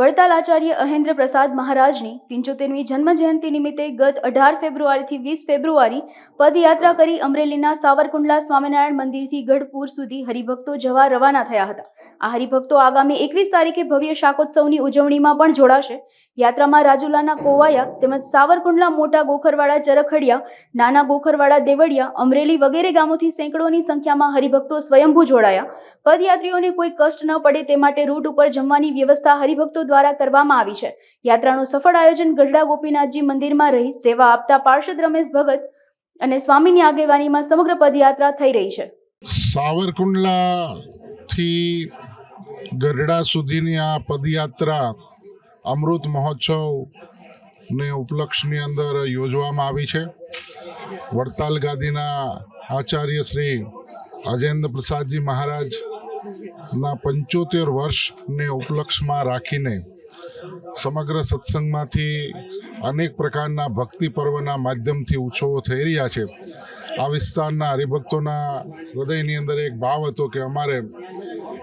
વડતાલ આચાર્ય અહેન્દ્ર પ્રસાદ મહારાજની પંચોતેરમી જન્મજયંતિ નિમિત્તે ગત અઢાર ફેબ્રુઆરીથી વીસ ફેબ્રુઆરી પદયાત્રા કરી અમરેલીના સાવરકુંડલા સ્વામિનારાયણ મંદિરથી ગઢપુર સુધી હરિભક્તો જવા રવાના થયા હતા. આ હરિભક્તો આગામી એકવીસ તારીખે ભવ્ય શાકોત્સવની ઉજવણીમાં પણ જોડાશે. યાત્રામાં રાજુલાના કોવાયા તેમજ સાવરકુંડલા, મોટા ગોખરવાડા, ચરખડિયા, નાના ગોખરવાડા દેવળિયા અમરેલી વગેરે ગામોથી સેંકડોની સંખ્યામાં હરિભક્તો સ્વયંભૂ જોડાયા. પદયાત્રીઓને કોઈ કષ્ટ ન પડે તે માટે રૂટ ઉપર જમવાની વ્યવસ્થા હરિભક્તો દ્વારા કરવામાં આવી છે. યાત્રાનું સફળ આયોજન ગઢડા ગોપીનાથજી મંદિરમાં રહી સેવા આપતા પાર્ષદ રમેશ ભગત અને સ્વામીની આગેવાનીમાં સમગ્ર પદયાત્રા થઈ રહી છે. સાવરકુંડલાથી ગરડા સુધીની આ પદયાત્રા, અમૃત મહોત્સવને ઉપલક્ષની અંદર યોજવામાં આવી છે. વડતાલ ગાદીના આચાર્ય શ્રી અજેન્દ્ર પ્રસાદજી મહારાજના પંચોતેર વર્ષને ઉપલક્ષમાં રાખીને સમગ્ર સત્સંગમાંથી અનેક પ્રકારના ભક્તિ પર્વના માધ્યમથી ઉત્સવો થઈ રહ્યા છે. આ વિસ્તારના હરિભક્તોના હૃદયની અંદર એક ભાવ હતો કે અમારે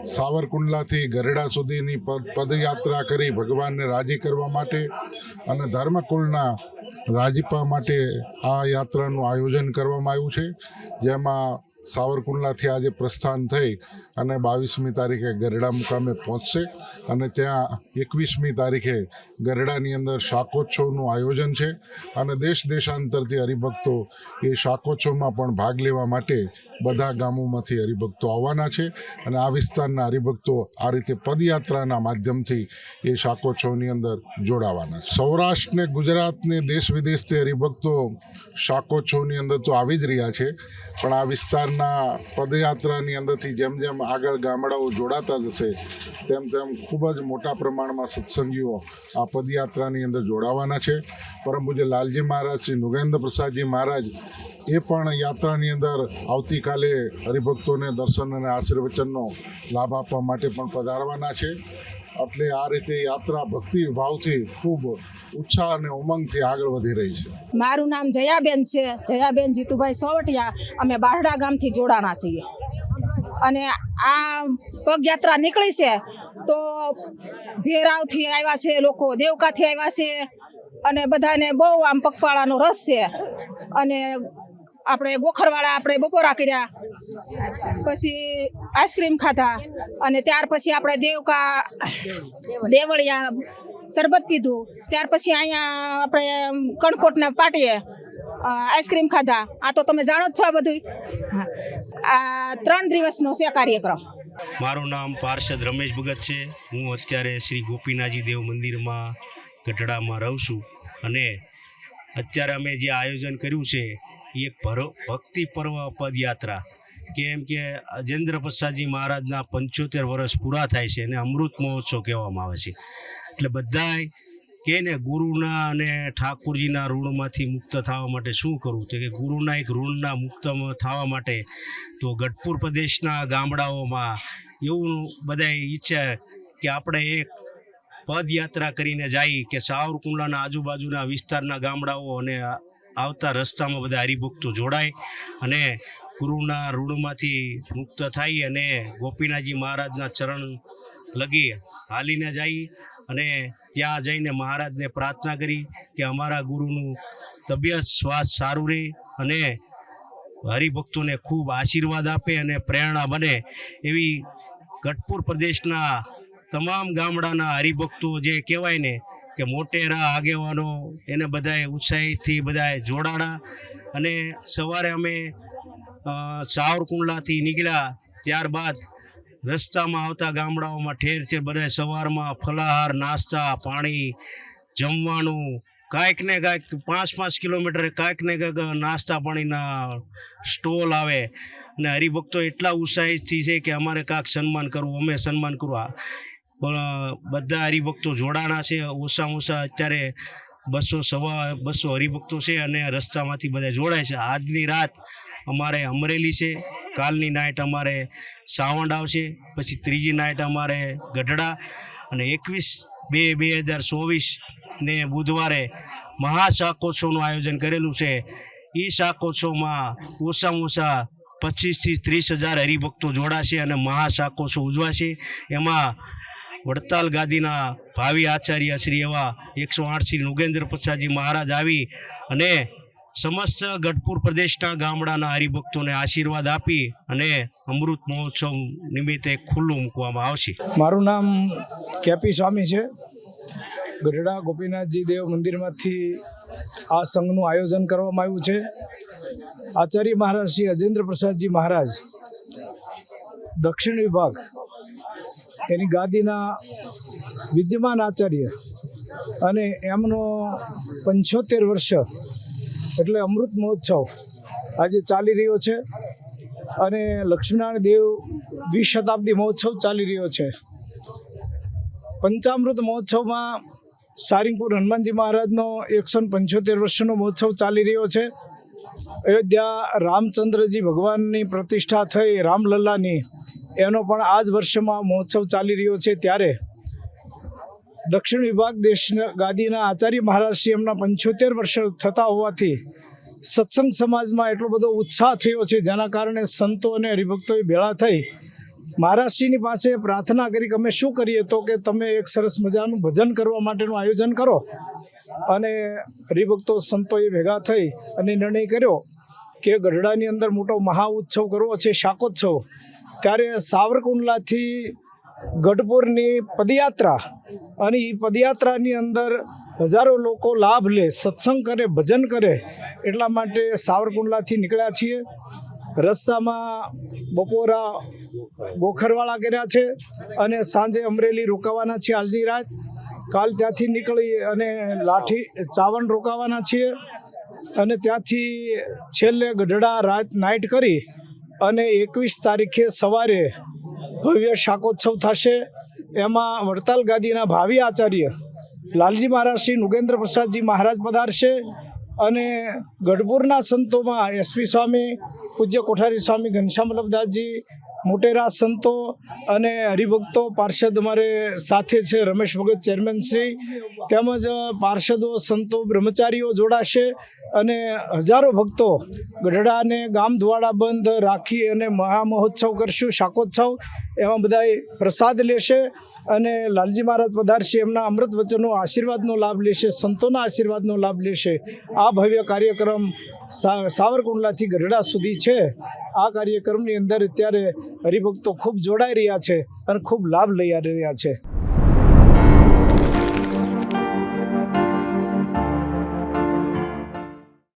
સાવરકુંડલાથી ગરડા સુધીની પદ- પદયાત્રા કરી ભગવાનને રાજી કરવા માટે અને ધર્મકુળના રાજીપા માટે આ યાત્રાનું આયોજન કરવામાં આવ્યું છે. જેમાં સાવરકુંડલાથી આજે પ્રસ્થાન થઈ અને બાવીસમી તારીખે ગરડા મુકામે પહોંચશે અને ત્યાં એકવીસમી તારીખે ગરડાની અંદર શાકોત્સવનું આયોજન છે અને દેશ દેશાંતરથી હરિભક્તો એ શાકોત્સવમાં પણ ભાગ લેવા માટે બધા ગામોમાંથી હરિભક્તો આવવાના છે અને આ વિસ્તારના હરિભક્તો આ રીતે પદયાત્રાના માધ્યમથી એ શાકોત્સવની અંદર જોડાવાના છે. સૌરાષ્ટ્રને ગુજરાતને દેશ વિદેશથી હરિભક્તો શાકોત્સવની અંદર તો આવી જ રહ્યા છે, પણ આ વિસ્તારના પદયાત્રાની અંદરથી જેમ જેમ આગળ ગામડાઓ જોડાતા જશે, તેમ તેમ ખૂબ જ મોટા પ્રમાણમાં સત્સંગીઓ આ પદયાત્રાની અંદર જોડાવાના છે. પરમ પૂજ્ય લાલજી મહારાજ, શ્રી નુગેન્દ્ર પ્રસાદજી મહારાજ એ પણ યાત્રાની અંદર આવતીકાલે હરિભક્તોને દર્શન અને આશીર્વચનનો લાભ આપવા માટે પણ પધારવાના છે. એટલે આ રીતે યાત્રા ભક્તિ ભાવથી ખૂબ ઉત્સાહ અને ઉમંગથી આગળ વધી રહી છે. મારું નામ જયાબેન છે. જયાબેન જીતુભાઈ સોવટિયા. અમે બારડા ગામથી જોડાણા છીએ. અને આ પગયાત્રા નીકળી છે તો ભેરાવથી આવ્યા છે લોકો, દેવકાથી આવ્યા છે અને બધાને બહુ આમ પગપાળાનો રસ છે. અને આપણે ગોખરવાળા આપણે બપોરા કર્યા. પછી આઈસ્ક્રીમ ખાધા અને ત્યાર પછી આપણે દેવકા દેવળિયા શરબત પીધું. ત્યાર પછી અહીંયા આપણે કણકોટના પાટીએ આઈસ્ક્રીમ ખાધા. આ તો તમે જાણો જ છો આ બધું. આ ત્રણ દિવસનો છે કાર્યક્રમ. મારું નામ પાર્ષદ રમેશ ભગત છે. હું અત્યારે શ્રી ગોપીનાથજી દેવ મંદિરમાં ગઢડામાં રહું છું અને અત્યારે અમે જે આયોજન કર્યું છે એક ભરો, ભક્તિ પર્વ પદયાત્રા કેમ કે અજેન્દ્ર પ્રસાદજી મહારાજના પંચોતેર વર્ષ પૂરા થાય છે અને અમૃત મહોત્સવ કહેવામાં આવે છે. એટલે બધાય કે ને ગુરુના અને ઠાકોરજીના ઋણમાંથી મુક્ત થવા માટે શું કરવું? તો કે ગુરુના એક ઋણના મુક્ત થવા માટે તો ગઢપુર પ્રદેશના ગામડાઓમાં એવું બધાય ઈચ્છે કે આપણે એક પદયાત્રા કરીને જાય કે સાવરકુંડલાના આજુબાજુના વિસ્તારના ગામડાઓ અને આવતા રસ્તામાં બધા હરિભક્તો જોડાય અને ગુરુના ઋણમાંથી મુક્ત થઈ અને ગોપીનાથજી મહારાજના ચરણ લગી હાલીને જઈ અને ત્યાં જઈને મહારાજને પ્રાર્થના કરી કે અમારા ગુરુનું તબિયત શ્વાસ સારું રહે અને હરિભક્તોને ખૂબ આશીર્વાદ આપે અને પ્રેરણા બને એવી ગઢપુર પ્રદેશના તમામ ગામડાના હરિભક્તો જે કહેવાય ને કે મોટેરા આગેવાનો એને બધાએ ઉત્સાહીથી બધાએ જોડાણા અને સવારે અમે સાવરકુંડલાથી નીકળ્યા. ત્યારબાદ રસ્તામાં આવતા ગામડાઓમાં ઠેર ઠેર બધા સવારમાં ફલાહાર, નાસ્તા, પાણી, જમવાનું, કાંઈક ને કાંઈક, પાંચ પાંચ કિલોમીટરે કાંઈક ને કાંઈક નાસ્તા પાણીના સ્ટોલ આવે. અને હરિભક્તો એટલા ઉત્સાહિતથી છે કે અમારે કાંઈક સન્માન કરવું, અમે સન્માન કરવા. પણ બધા હરિભક્તો જોડાણા છે. ઓછામાં ઓછા અત્યારે બસો સવા બસો હરિભક્તો છે અને રસ્તામાંથી બધા જોડાય છે. આજની રાત અમારે અમરેલી છે, કાલની નાઇટ અમારે સાવંડ આવશે, પછી ત્રીજી નાઇટ અમારે ગઢડા અને એકવીસ બે બે હજાર ચોવીસને બુધવારે મહાશાકોત્સવનું આયોજન કરેલું છે. એ શાકોત્સવમાં ઓછામાં ઓછા પચીસથી ત્રીસ હજાર હરિભક્તો જોડાશે અને મહાશાકોત્સવ ઉજવાશે. એમાં વડતાલ ગાદીના ભાવિ આચાર્ય શ્રી એવા એકસો આઠ શ્રી નુગેન્દ્ર પ્રસાદજી મહારાજ આવી અને સમસ્ત ગઢપુર પ્રદેશના ગામડાના હરિભક્તોને આશીર્વાદ આપી અને અમૃત મહોત્સવ નિમિત્તે ખુલ્લું મૂકવામાં આવશે. મારું નામ કેપી સ્વામી છે. ગઢડા ગોપીનાથજી દેવ મંદિરમાંથી આ સંઘનું આયોજન કરવામાં આવ્યું છે. આચાર્ય મહારાજ શ્રી અજેન્દ્ર પ્રસાદજી મહારાજ, દક્ષિણ વિભાગ, એની ગાદીના વિદ્યમાન આચાર્ય અને એમનો પંચોતેર વર્ષ એટલે અમૃત મહોત્સવ આજે ચાલી રહ્યો છે. અને લક્ષ્મીનારાયણ દેવ વીસ શતાબ્દી મહોત્સવ ચાલી રહ્યો છે. પંચામૃત મહોત્સવમાં સારિંગપુર હનુમાનજી મહારાજનો એકસો પંચોતેર વર્ષનો મહોત્સવ ચાલી રહ્યો છે. અયોધ્યા રામચંદ્રજી ભગવાનની પ્રતિષ્ઠા થઈ, રામલલ્લાની, એનો પણ આ જ વર્ષમાં મહોત્સવ ચાલી રહ્યો છે. ત્યારે દક્ષિણ વિભાગ દેશના ગાદીના આચાર્ય મહારાજશ્રી એમના પંચોતેર વર્ષ થતા હોવાથી સત્સંગ સમાજમાં એટલો બધો ઉત્સાહ થયો છે, જેના કારણે સંતો અને હરિભક્તોએ ભેળા થઈ. મહારાજશ્રીની પાસે પ્રાર્થના કરી કે અમે શું કરીએ તો કે તમે એક સરસ મજાનું ભજન કરવા માટેનું આયોજન કરો. અને હરિભક્તો, સંતોએ ભેગા થઈ અને નિર્ણય કર્યો કે ગઢડાની અંદર મોટો મહા ઉત્સવ કરવો છે, શાકોત્સવ. ત્યારે સાવરકુંડલાથી ગઢપુરની પદયાત્રા અને એ પદયાત્રાની અંદર હજારો લોકો લાભ લે, સત્સંગ કરે, ભજન કરે એટલા માટે સાવરકુંડલાથી નીકળ્યા છીએ. રસ્તામાં બપોરા ગોખરવાળા કર્યા છે અને સાંજે અમરેલી રોકાવાના છીએ આજની રાત. કાલ ત્યાંથી નીકળી અને લાઠી ચાવણ રોકાવાના છીએ અને ત્યાંથી છેલ્લે ગઢડા રાત નાઇટ કરી અને એકવીસ તારીખે સવારે ભવ્ય શાકોત્સવ થશે. એમાં વડતાલ ગાદીના ભાવિ આચાર્ય લાલજી મહારાજ શ્રી નુગેન્દ્ર પ્રસાદજી મહારાજ પધારશે અને ગઢપુરના સંતોમાં એસપી સ્વામી, પૂજ્ય કોઠારી સ્વામી ઘનશ્યામ વલ્લભદાસજી, મોટેરા સંતો અને હરિભક્તો પાર્ષદ અમારે સાથે છે રમેશ ભગત ચેરમેન શ્રી. તેમજ પાર્ષદો, સંતો, બ્રહ્મચારીઓ જોડાશે. અને હજારો ભક્તો ગઢડાને ગામ દ્વાડા બંધ રાખી અને મહામહોત્સવ કરશું, શાકોત્સવ એમાં બધાએ પ્રસાદ લેશે અને લાલજી મહારાજ પધારશે, એમના અમૃત વચનનો આશીર્વાદનો લાભ લેશે, સંતોના આશીર્વાદનો લાભ લેશે. આ ભવ્ય કાર્યક્રમ સાવરકુંડલાથી ગઢડા સુધી છે. આ કાર્યક્રમની અંદર અત્યારે હરિભક્તો ખૂબ જોડાઈ રહ્યા છે અને ખૂબ લાભ લઈ રહ્યા છે.